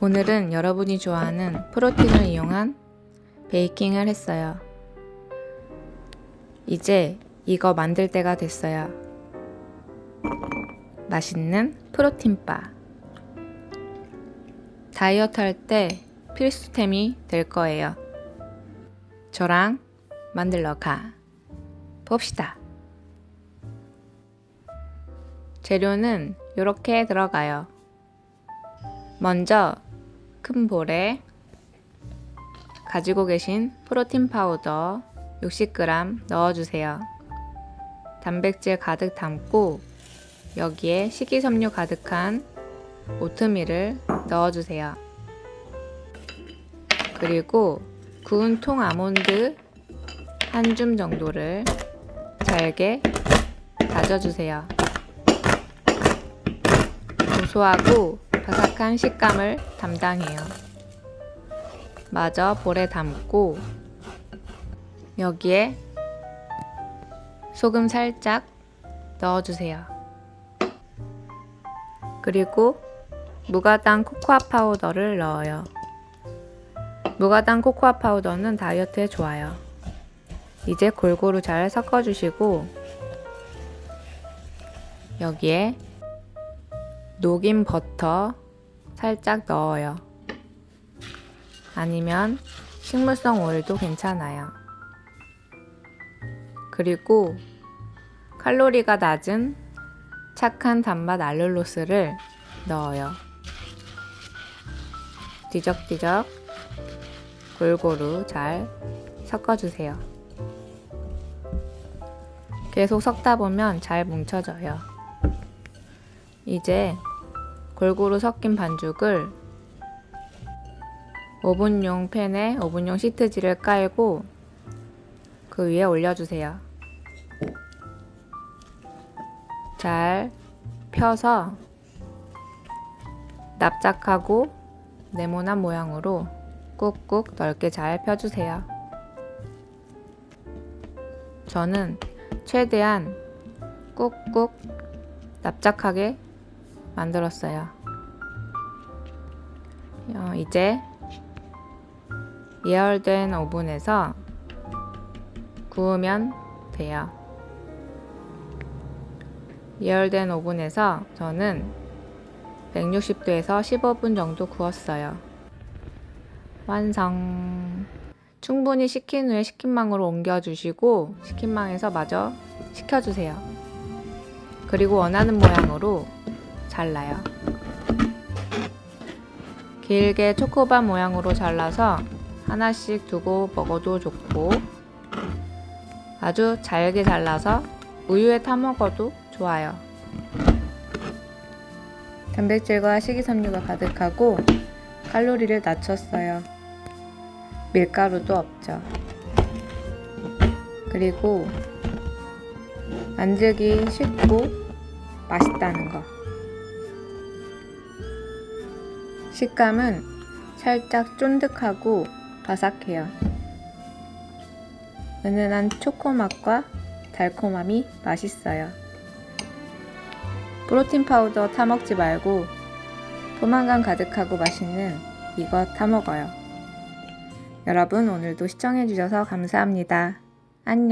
오늘은 여러분이 좋아하는 프로틴을 이용한 베이킹을 했어요. 이제 이거 만들 때가 됐어요. 맛있는 프로틴바. 다이어트 할 때 필수템이 될 거예요. 저랑 만들러 가 봅시다. 재료는 이렇게 들어가요. 먼저 큰 볼에 가지고 계신 프로틴 파우더 60g 넣어주세요. 단백질 가득 담고 여기에 식이섬유 가득한 오트밀을 넣어주세요. 그리고 구운 통 아몬드 한 줌 정도를 잘게 다져주세요. 고소하고 바삭한 식감을 담당해요. 마저 볼에 담고 여기에 소금 살짝 넣어주세요. 그리고 무가당 코코아 파우더를 넣어요. 무가당 코코아 파우더는 다이어트에 좋아요. 이제 골고루 잘 섞어주시고 여기에 녹인 버터 살짝 넣어요. 아니면 식물성 오일도 괜찮아요. 그리고 칼로리가 낮은 착한 단맛 알룰로스를 넣어요. 뒤적뒤적 골고루 잘 섞어주세요. 계속 섞다 보면 잘 뭉쳐져요. 이제 골고루 섞인 반죽을 오븐용 팬에 오븐용 시트지를 깔고 그 위에 올려주세요. 잘 펴서 납작하고 네모난 모양으로 꾹꾹 넓게 잘 펴주세요. 저는 최대한 꾹꾹 납작하게 만들었어요. 어, 이제 예열된 오븐에서 구우면 돼요. 예열된 오븐에서 저는 160도에서 15분 정도 구웠어요. 완성. 충분히 식힌 후에 식힌망으로 옮겨주시고 식힌망에서 마저 식혀주세요. 그리고 원하는 모양으로 잘라요. 길게 초코바 모양으로 잘라서 하나씩 두고 먹어도 좋고 아주 잘게 잘라서 우유에 타 먹어도 좋아요. 단백질과 식이섬유가 가득하고 칼로리를 낮췄어요. 밀가루도 없죠. 그리고 만들기 쉽고 맛있다는 거. 식감은 살짝 쫀득하고 바삭해요. 은은한 초코맛과 달콤함이 맛있어요. 프로틴 파우더 타먹지 말고 포만감 가득하고 맛있는 이거 타먹어요. 여러분 오늘도 시청해주셔서 감사합니다. 안녕.